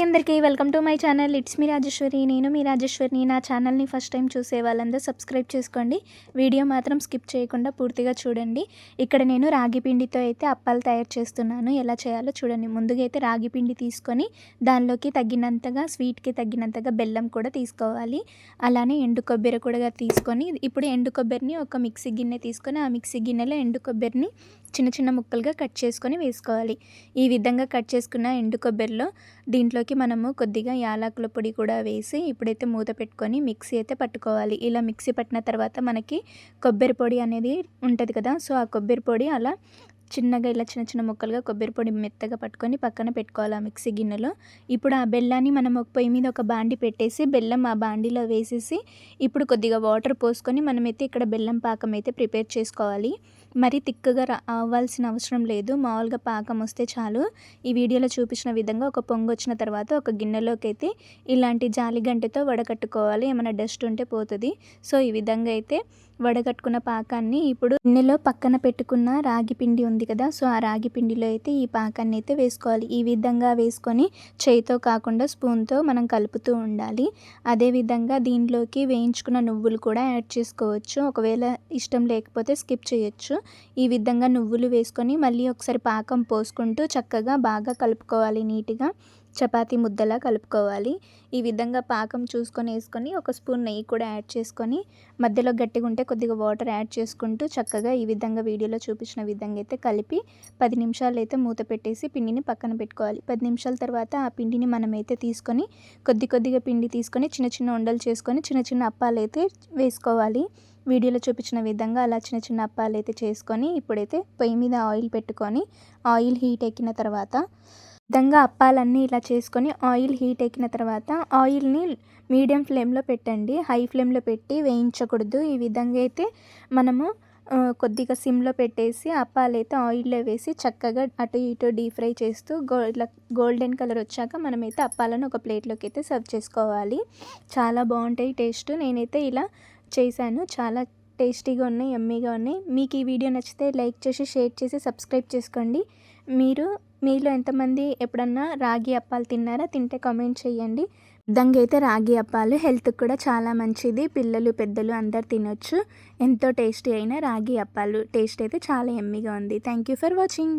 Hi అందరికీ welcome to my channel. It's మీ రాజేశ్వరి. నేను మీ రాజేశ్వరిని. నా ఛానల్ని ఫస్ట్ టైం చూసే వాళ్ళందరూ సబ్స్క్రైబ్ చేసుకోండి. వీడియో మాత్రం స్కిప్ చేయకుండా పూర్తిగా చూడండి. ఇక్కడ నేను రాగి పిండితో అయితే అప్పాలు తయారు చేస్తున్నాను. ఎలా చేయాలో చూడండి. ముందుగా అయితే రాగి పిండి తీసుకొని దానిలోకి తగినంతగా స్వీట్కి తగినంతగా బెల్లం కూడా తీసుకోవాలి. అలానే ఎండు కొబ్బరి కూడా తీసుకొని ఇప్పుడు ఎండు కొబ్బరిని ఒక మిక్సీ గిన్నె తీసుకొని ఆ మిక్సీ గిన్నెలో ఎండు కొబ్బరిని చిన్న చిన్న ముక్కలుగా కట్ చేసుకొని వేసుకోవాలి. ఈ విధంగా కట్ చేసుకున్న ఎండు కొబ్బరిలో దీంట్లోకి మనము కొద్దిగా యాలకుల పొడి కూడా వేసి ఇప్పుడైతే మూత పెట్టుకొని మిక్సీ అయితే పట్టుకోవాలి. ఇలా మిక్సీ పట్టిన తర్వాత మనకి కొబ్బరి పొడి అనేది ఉంటుంది కదా సో ఆ కొబ్బరి పొడి అలా చిన్నగా ఇలా చిన్న చిన్న ముక్కలుగా కొబ్బరి పొడి మెత్తగా పట్టుకొని పక్కన పెట్టుకోవాలి ఆ మిక్సీ గిన్నెలో. ఇప్పుడు ఆ బెల్లాన్ని మనం ఒక పొయ్యి మీద ఒక బాండి పెట్టేసి బెల్లం ఆ బాండిలో వేసేసి ఇప్పుడు కొద్దిగా వాటర్ పోసుకొని మనమైతే ఇక్కడ బెల్లం పాకం అయితే ప్రిపేర్ చేసుకోవాలి. మరి తిక్కగా అవ్వాల్సిన అవసరం లేదు. మామూలుగా పాకం వస్తే చాలు. ఈ వీడియోలో చూపించిన విధంగా ఒక పొంగు వచ్చిన తర్వాత ఒక గిన్నెలోకి అయితే ఇలాంటి జాలి గంటతో వడకట్టుకోవాలి. ఏమైనా డస్ట్ ఉంటే పోతుంది. సో ఈ విధంగా అయితే వడగట్టుకున్న పాకాన్ని ఇప్పుడు గిన్నెలో పక్కన పెట్టుకున్న రాగి పిండి ఉంది కదా సో ఆ రాగి పిండిలో అయితే ఈ పాకాన్ని అయితే వేసుకోవాలి. ఈ విధంగా వేసుకొని చేయితో కాకుండా స్పూన్తో మనం కలుపుతూ ఉండాలి. అదేవిధంగా దీనిలోకి వేయించుకున్న నువ్వులు కూడా యాడ్ చేసుకోవచ్చు. ఒకవేళ ఇష్టం లేకపోతే స్కిప్ చేయొచ్చు. ఈ విధంగా నువ్వులు వేసుకొని మళ్ళీ ఒకసారి పాకం పోసుకుంటూ చక్కగా బాగా కలుపుకోవాలి నీట్గా. చపాతీ ముద్దలా కలుపుకోవాలి. ఈ విధంగా పాకం చూసుకొని వేసుకొని ఒక స్పూన్ నెయ్యి కూడా యాడ్ చేసుకొని మధ్యలో గట్టిగా ఉంటే కొద్దిగా వాటర్ యాడ్ చేసుకుంటూ చక్కగా ఈ విధంగా వీడియోలో చూపించిన విధంగా అయితే కలిపి పది నిమిషాలు అయితే మూత పెట్టేసి పిండిని పక్కన పెట్టుకోవాలి. పది నిమిషాల తర్వాత ఆ పిండిని మనమైతే తీసుకొని కొద్ది కొద్దిగా పిండి తీసుకొని చిన్న చిన్న ఉండలు చేసుకొని చిన్న చిన్న అప్పాలు అయితే వేసుకోవాలి. వీడియోలో చూపించిన విధంగా అలా చిన్న చిన్న అప్పాలు అయితే చేసుకొని ఇప్పుడైతే పొయ్యి మీద ఆయిల్ పెట్టుకొని ఆయిల్ హీట్ ఎక్కిన తర్వాత విధంగా అప్పాలన్నీ ఇలా చేసుకొని ఆయిల్ హీట్ ఎక్కిన తర్వాత ఆయిల్ని మీడియం ఫ్లేమ్లో పెట్టండి. హై ఫ్లేమ్లో పెట్టి వేయించకూడదు. ఈ విధంగా అయితే మనము కొద్దిగా సిమ్లో పెట్టేసి అప్పాలు అయితే ఆయిల్లో వేసి చక్కగా అటు ఇటు డీప్ ఫ్రై చేస్తూ గో గోల్డెన్ కలర్ వచ్చాక మనమైతే అప్పాలను ఒక ప్లేట్లోకి అయితే సర్వ్ చేసుకోవాలి. చాలా బాగుంటాయి టేస్ట్. నేనైతే ఇలా చేశాను. చాలా టేస్టీగా ఉన్నాయి ఎమ్మీగా ఉన్నాయి. మీకు ఈ వీడియో నచ్చితే లైక్ చేసి షేర్ చేసి సబ్స్క్రైబ్ చేసుకోండి. మీరు మీలో ఎంతమంది ఎప్పుడన్నా రాగి అప్పాలు తిన్నారా? తింటే కామెంట్ చేయండి. విధంగా అయితే రాగి అప్పాలు హెల్త్కి కూడా చాలా మంచిది. పిల్లలు పెద్దలు అందరు తినొచ్చు. ఎంతో టేస్టీ అయిన రాగి అప్పాలు. టేస్ట్ అయితే చాలా ఎమ్మిగా ఉంది. Thank you for watching.